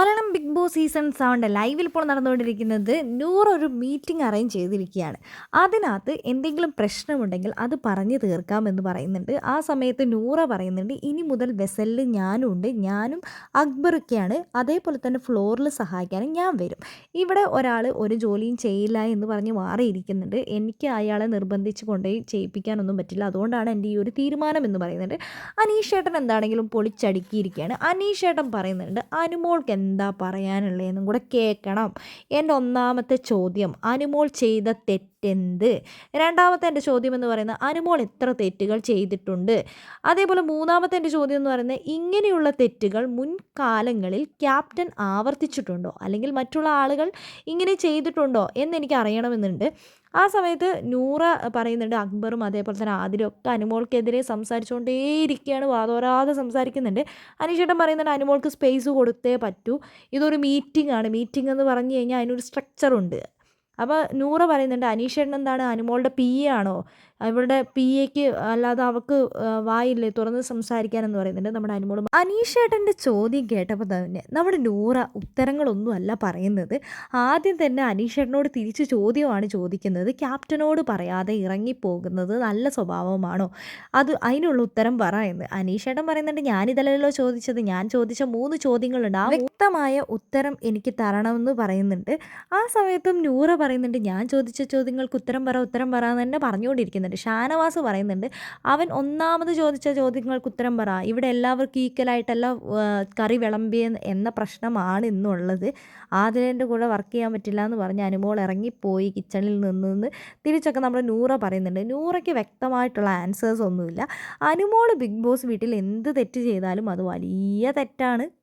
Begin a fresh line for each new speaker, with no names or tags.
Malayalam Bigg Boss season സെവന്റെ ലൈവിൽ ഇപ്പോൾ നടന്നുകൊണ്ടിരിക്കുന്നത് നൂറൊരു മീറ്റിംഗ് അറേഞ്ച് ചെയ്തിരിക്കുകയാണ്. അതിനകത്ത് എന്തെങ്കിലും പ്രശ്നമുണ്ടെങ്കിൽ അത് പറഞ്ഞു തീർക്കാമെന്ന് പറയുന്നുണ്ട്. ആ സമയത്ത് നൂറ പറയുന്നുണ്ട് ഇനി മുതൽ വെസലിൽ ഞാനും ഉണ്ട് ഞാനും അക്ബറൊക്കെയാണ്. അതേപോലെ തന്നെ ഫ്ലോറിൽ സഹായിക്കാനും ഞാൻ വരും. ഇവിടെ ഒരാൾ ഒരു ജോലിയും ചെയ്യില്ല എന്ന് പറഞ്ഞ് മാറിയിരിക്കുന്നുണ്ട്. എനിക്ക് അയാളെ നിർബന്ധിച്ച് കൊണ്ടുപോയി ചെയ്യിപ്പിക്കാനൊന്നും പറ്റില്ല. അതുകൊണ്ടാണ് എന്റെ ഈ ഒരു തീരുമാനം എന്ന് പറയുന്നുണ്ട് അനീഷ് അനീഷേട്ടൻ എന്താണെങ്കിലും പൊളിച്ചടുക്കിയിരിക്കുകയാണ്. അനീഷേട്ടൻ പറയുന്നുണ്ട് അനുമോൾക്ക് എന്താ പറയാനുള്ളതെന്നും കൂടെ കേൾക്കണം. എന്റെ ഒന്നാമത്തെ ചോദ്യം അനുമോൾ ചെയ്ത തെറ്റെന്ത് രണ്ടാമത്തെ എന്റെ ചോദ്യം എന്ന് പറയുന്നത് അനുമോൾ എത്ര തെറ്റുകൾ ചെയ്തിട്ടുണ്ട്? അതേപോലെ മൂന്നാമത്തെ എന്റെ ചോദ്യം എന്ന് പറയുന്നത് ഇങ്ങനെയുള്ള തെറ്റുകൾ മുൻകാലങ്ങളിൽ ക്യാപ്റ്റൻ ആവർത്തിച്ചിട്ടുണ്ടോ? അല്ലെങ്കിൽ മറ്റുള്ള ആളുകൾ ഇങ്ങനെ ചെയ്തിട്ടുണ്ടോ എന്നെനിക്ക് അറിയണമെന്നുണ്ട്. ആ സമയത്ത് നൂറ പറയുന്നുണ്ട് അക്ബറും അതേപോലെ തന്നെ ആദിലും ഒക്കെ അനുമോൾക്കെതിരെ സംസാരിച്ചുകൊണ്ടേയിരിക്കുകയാണ് വാതോരാതെ സംസാരിക്കുന്നുണ്ട്. അനീഷേട്ടൻ പറയുന്നുണ്ട് അനുമോൾക്ക് സ്പേസ് കൊടുത്തേ പറ്റൂ. ഇതൊരു മീറ്റിംഗ് ആണ്. മീറ്റിംഗ് എന്ന് പറഞ്ഞു കഴിഞ്ഞാൽ അതിനൊരു സ്ട്രക്ചറുണ്ട് അപ്പോൾ നൂറ പറയുന്നുണ്ട് അനീഷേട്ടൻ എന്താണ് അനുമോളുടെ പി ആണോ? അവളുടെ പി എക്ക് അല്ലാതെ അവൾക്ക് വായില്ലേ? തുറന്ന് സംസാരിക്കാനെന്ന് പറയുന്നുണ്ട് നമ്മുടെ അനുമോളും. അനീഷേട്ടന്റെ ചോദ്യം കേട്ടപ്പോൾ തന്നെ നമ്മുടെ നൂറ ഉത്തരങ്ങളൊന്നും അല്ല പറയുന്നത്. ആദ്യം തന്നെ അനീഷേട്ടനോട് തിരിച്ച് ചോദ്യമാണ് ചോദിക്കുന്നത്. ക്യാപ്റ്റനോട് പറയാതെ ഇറങ്ങിപ്പോകുന്നത് നല്ല സ്വഭാവമാണോ? അത് അതിനുള്ള ഉത്തരം പറ എന്ന്. അനീഷേട്ടൻ പറയുന്നുണ്ട് ഞാനിതല്ലല്ലോ ചോദിച്ചത്. ഞാൻ ചോദിച്ച മൂന്ന് ചോദ്യങ്ങളുണ്ട്. ആ വ്യക്തമായ ഉത്തരം എനിക്ക് തരണമെന്ന് പറയുന്നുണ്ട്. ആ സമയത്തും നൂറ പറയുന്നുണ്ട് ഞാൻ ചോദിച്ച ചോദ്യങ്ങൾക്ക് ഉത്തരം പറ ഉത്തരം പറ എന്ന് തന്നെ പറഞ്ഞുകൊണ്ടിരിക്കുന്നുണ്ട്. ഷാനവാസ് പറയുന്നുണ്ട് അവൻ ഒന്നാമത് ചോദിച്ച ചോദ്യങ്ങൾക്ക് ഉത്തരം പറ. ഇവിടെ എല്ലാവർക്കും ഈക്വലായിട്ടല്ല കറി വിളമ്പിയ എന്ന പ്രശ്നമാണ് ഇന്നുള്ളത്. ആദിലേന്റെ കൂടെ വർക്ക് ചെയ്യാൻ പറ്റില്ല എന്ന് പറഞ്ഞ് അനുമോൾ ഇറങ്ങിപ്പോയി കിച്ചണിൽ നിന്ന് തിരിച്ചൊക്കെ നമ്മൾ നൂറ പറയുന്നുണ്ട്. നൂറയ്ക്ക് വ്യക്തമായിട്ടുള്ള ആൻസേഴ്സ് ഒന്നുമില്ല. അനുമോൾ ബിഗ് ബോസ് വീട്ടിൽ എന്ത് തെറ്റ് ചെയ്താലും അത് വലിയ തെറ്റാണ്.